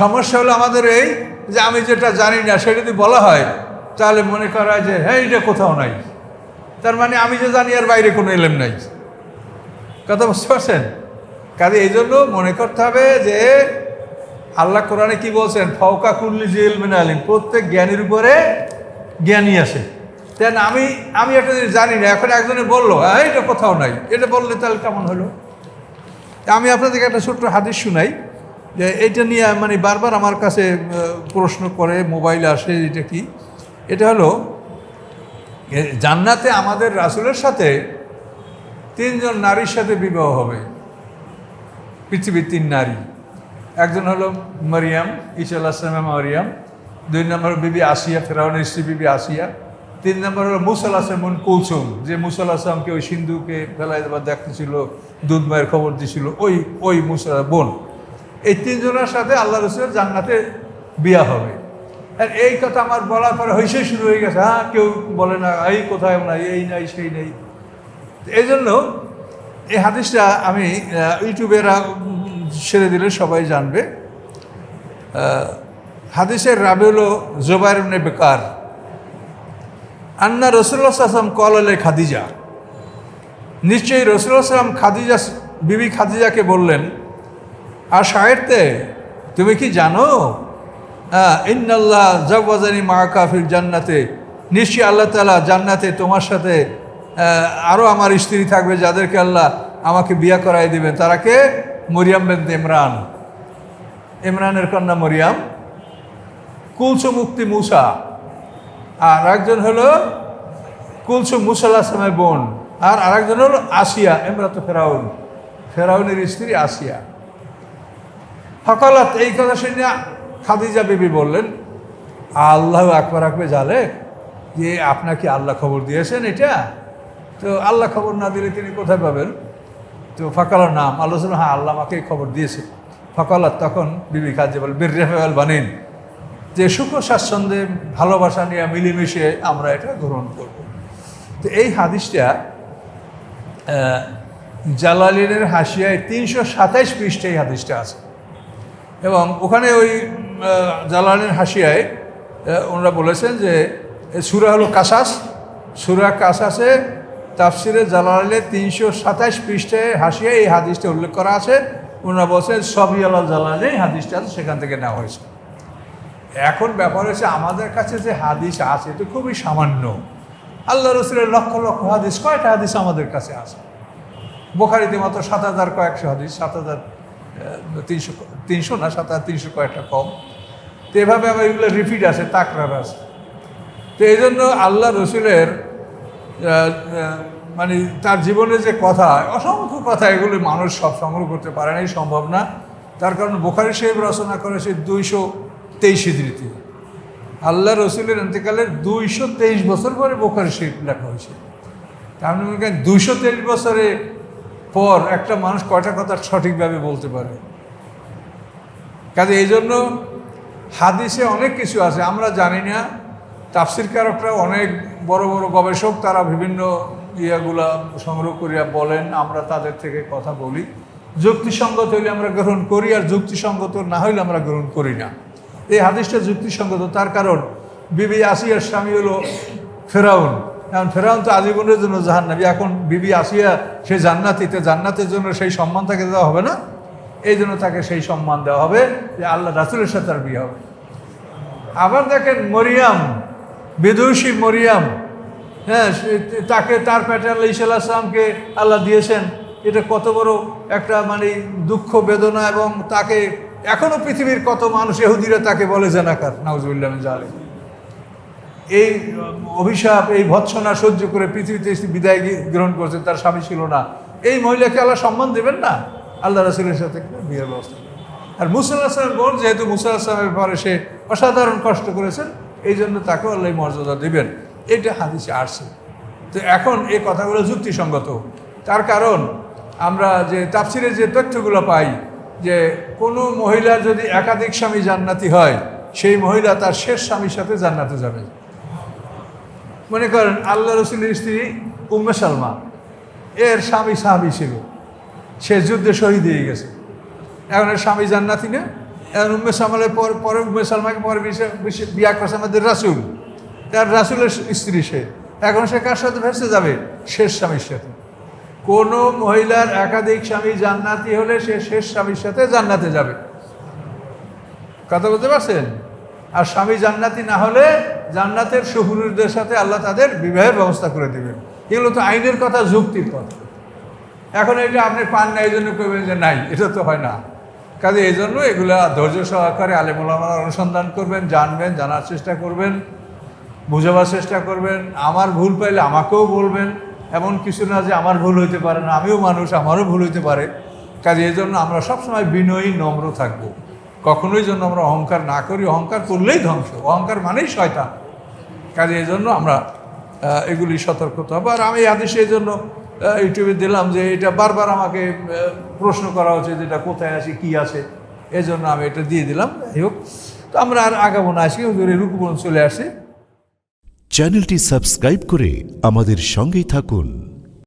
সমস্যা হলো আমাদের এই যে আমি যেটা জানি না, সেটা যদি বলা হয়, তাহলে মনে করা হয় যে হ্যাঁ এটা কোথাও নাই। তার মানে আমি যে জানি আর বাইরে কোনো এলেম নাই। কথা বুঝতে পারছেন? কাজে এই জন্য মনে করতে হবে যে, আল্লাহ কোরআনে কি বলছেন? ফৌকা কুল্লি জিল মিন আলিম। প্রত্যেক জ্ঞানীর উপরে জ্ঞানী আসে। তেন আমি আমি একটা জিনিস জানি না, এখন একজনে বলল হ্যাঁ এটা কোথাও নাই। এটা বললে তাহলে কেমন হলো? আমি আপনাদেরকে একটা ছোট্ট হাদিস শুনাই। যে এইটা নিয়ে মানে বারবার আমার কাছে প্রশ্ন করে, মোবাইলে আসে এটা কি? এটা হলো জান্নাতে আমাদের রাসুলের সাথে তিনজন নারীর সাথে বিবাহ হবে। পৃথিবীর তিন নারী। একজন হলো মারিয়াম, ঈসা আল্লাহামে মারিয়াম। দুই নম্বর বিবি আসিয়া, ফেরাউনের স্ত্রী বিবি আসিয়া। তিন নম্বর হলো মুসাল আসলাম কুলসুম। যে মুসাল আসলামকে ওই সিন্ধুকে ফেলাই দেবার দেখতেছিল, দুধ মায়ের খবর দিছিল, ওই ওই মুসাল বোন। এই তিনজনের সাথে আল্লাহ রসুলের জান্নাতে বিয়া হবে। আর এই কথা আমার বলার পরে হইসে শুরু হয়ে গেছে। হ্যাঁ কেউ বলে না, এই কোথায় নাই এই নাই, সেই নেই। এই জন্য এই হাদিসটা আমি ইউটিউবেরা ছেড়ে দিলে সবাই জানবে। হাদিসের রাবি হলো জোবাইর ইবনে বেকার। আন্না রসুল্লাহ আসলাম কল আলে খাদিজা। নিশ্চয়ই রসুল্লাহ আসলাম খাদিজা, বিবি খাদিজাকে বললেন আর শায়েরতে তুমি কি জানো? ইন্নাল্লাহ জবাজানি মা কাফির জান্নাতে। নিশ্চয়ই আল্লাহ তালা জান্নাতে তোমার সাথে আরও আমার স্ত্রী থাকবে যাদেরকে আল্লাহ আমাকে বিয়া করাই দিবেন। তারা কে? মরিয়াম বেন ইমরান। ইমরানের কন্যা মরিয়াম। কুলসু মুক্তি মুসা। আর একজন হলো কুলসু মুসাল্লাহ আসলামের বোন। আর আরেকজন হলো আসিয়া এমরাত ফেরাউন। ফেরাউনের স্ত্রী আসিয়া। হকালত, এই কথা শুনে খাদিজা বিবি বললেন, আল্লাহ আকবার আকবে জালে, যে আপনাকে আল্লাহ খবর দিয়েছেন এটা? তো আল্লাহ খবর না দিলে তিনি কোথায় পাবেন? তো ফকালার নাম আল্লাহ হ্যাঁ আল্লাহ আমাকে খবর দিয়েছে। ফকালাত তখন বিবি খাদ্য বল বীর বানিন, যে সুখ স্বাচ্ছন্দ্যে ভালোবাসা নিয়ে মিলেমিশে আমরা এটা গ্রহণ করব। তো এই হাদিসটা জালালিনের হাসিয়ায় তিনশো সাতাইশ পৃষ্ঠে এই হাদিসটা আছে। এবং ওখানে ওই আহ, জালালিনের হাসিয়ায় ওনারা বলেছেন যে সুরা হলো কাসাস। সুরা কাসাসে তাফসিরে জালালের তিনশো সাতাইশ পৃষ্ঠে হাসিয়ায় এই হাদিসটা উল্লেখ করা আছে। ওনারা বলছেন আল্লাহ জালালে হাদিসটা সেখান থেকে নেওয়া হয়েছে। এখন ব্যাপার হচ্ছে আমাদের কাছে যে হাদিস আছে এটা খুবই সামান্য। আল্লাহ রসুলের লক্ষ লক্ষ হাদিস কয়টা হাদিস আমাদের কাছে আছে? বোখারিতে মাত্র সাত হাজার কয়েকশো হাদিস সাত হাজার তিনশো তিনশো না, সাত হাজার তিনশো কয়েকটা কম। তো এভাবে আবার এগুলো রিপিট আছে তাকরার আছে তো এই জন্য আল্লাহ রসুলের মানে তার জীবনে যে কথা, অসংখ্য কথা এগুলো মানুষ সব সংগ্রহ করতে পারে নাই, সম্ভব না। তার কারণ বোখারি সাহেব রচনা করেছে দুইশো তেইশ হিজড়িতে। আল্লাহ রসুলের অন্তেকালের দুইশো তেইশ বছর পরে বোখারি শরীফ লেখা হয়েছে। তার মানে দুইশো তেইশ বছরে পর একটা মানুষ কয়টা কথা সঠিকভাবে বলতে পারে? কাজে এই জন্য হাদিসে অনেক কিছু আছে, আমরা জানি না। তাফসিরকারকরা অনেক বড় বড় গবেষক, তারা বিভিন্ন ইয়াগুলা সংগ্রহ করিয়া বলেন, আমরা তাদের থেকে কথা বলি। যুক্তিসঙ্গত হইলে আমরা গ্রহণ করি আর যুক্তিসঙ্গত না হইলে আমরা গ্রহণ করি না। এই হাদিসটা যুক্তিসঙ্গত, তার কারণ, বিবি আসিয়ার স্বামী হলো ফেরাউন। এখন ফেরাউন তো আজীবনের জন্য জাহান্নাবি এখন বিবি আসিয়া সে জান্নাতিতে জান্নাতের জন্য সেই সম্মান তাকে দেওয়া হবে না? এই জন্য তাকে সেই সম্মান দেওয়া হবে যে আল্লাহ রাসুলের সাথে তার বিয়ে হবে। আবার দেখেন মরিয়াম, বিদুষী মরিয়াম হ্যাঁ তাকে তার পেটে আল্লাহ ইসাল্লাহ আসলামকে আল্লাহ দিয়েছেন। এটা কত বড় একটা মানে দুঃখ, বেদনা এবং তাকে এখনও পৃথিবীর কত মানুষ এহুদিরা তাকে বলে জেনাকার নাউজুবিল্লাহ জালে এই অভিশাপ, এই ভৎসনা সহ্য করে পৃথিবীতে বিদায় গ্রহণ করছেন তার স্বামী ছিল না। এই মহিলাকে আল্লাহ সম্মান দেবেন না? আল্লাহ রাসুলের সাথে বিয়ের ব্যবস্থা আর মুসাল্লাহ আসলামের বোন, যেহেতু মুসাল্লাহ আসলামের পরে সে অসাধারণ কষ্ট করেছেন, এই জন্য তাকেও আল্লাহ মর্যাদা দেবেন। এটা হাদিসে আসছে। তো এখন এই কথাগুলো যুক্তিসঙ্গত। তার কারণ, আমরা যে তাফসিরের যে তথ্যগুলো পাই, যে কোনো মহিলা যদি একাধিক স্বামী জান্নাতি হয়, সেই মহিলা তার শেষ স্বামীর সাথে জান্নাতে যাবে। মনে করেন, আল্লাহ রসুলের স্ত্রী উম্মে সালমা, এর স্বামী সাহাবি ছিল। সে যুদ্ধে শহীদ হয়ে গেছে। এখন এর স্বামী জান্নাতি না? এখন উম্মে সামালের পর, পরে উম্মে সালমাকে পরে বিয়া করছে আমাদের রাসুল। তার রাসুলের স্ত্রী সে। এখন সে কার সাথে ভেসে যাবে? শেষ স্বামীর সাথে। কোনো মহিলার একাধিক স্বামী জান্নাতি হলে সে শেষ স্বামীর সাথে জান্নাতে যাবে। কথা বলতে পারছেন? আর স্বামী জান্নাতি না হলে জান্নাতের সুহুরুদের সাথে আল্লাহ তাদের বিবাহের ব্যবস্থা করে দেবেন। এগুলো তো আইনের কথা, যুক্তির কথা। এখন এটা আপনি পান না, এই জন্য করবেন যে নাই, এটা তো হয় না। কাজে এই জন্য এগুলা ধৈর্য সহকারে আলেমুলামার অনুসন্ধান করবেন, জানবেন, জানার চেষ্টা করবেন, বুঝাবার চেষ্টা করবেন। আমার ভুল পাইলে আমাকেও বলবেন। এমন কিছু না যে আমার ভুল হইতে পারে না, আমিও মানুষ, আমারও ভুল হইতে পারে। কাজে এই জন্য আমরা সবসময় বিনয়ী, নম্র থাকব। কখনোই জন্য আমরা অহংকার না করি, অহংকার করলেই ধ্বংস। অহংকার মানেই শয়তান। কাজে এই জন্য আমরা এগুলি সতর্কতা হবে। আর আমি আদেশে এই জন্য ইউটিউবে দিলাম যে এটা বারবার আমাকে প্রশ্ন করা হচ্ছে যে এটা কোথায় আছে, কি আছে। এই জন্য আমি এটা দিয়ে দিলাম। যাই হোক, তো আমরা আর আগাবো না আসি হুজুরের রূপগুণ চলে আসে। চ্যানেলটি সাবস্ক্রাইব করে আমাদের সঙ্গেই থাকুন।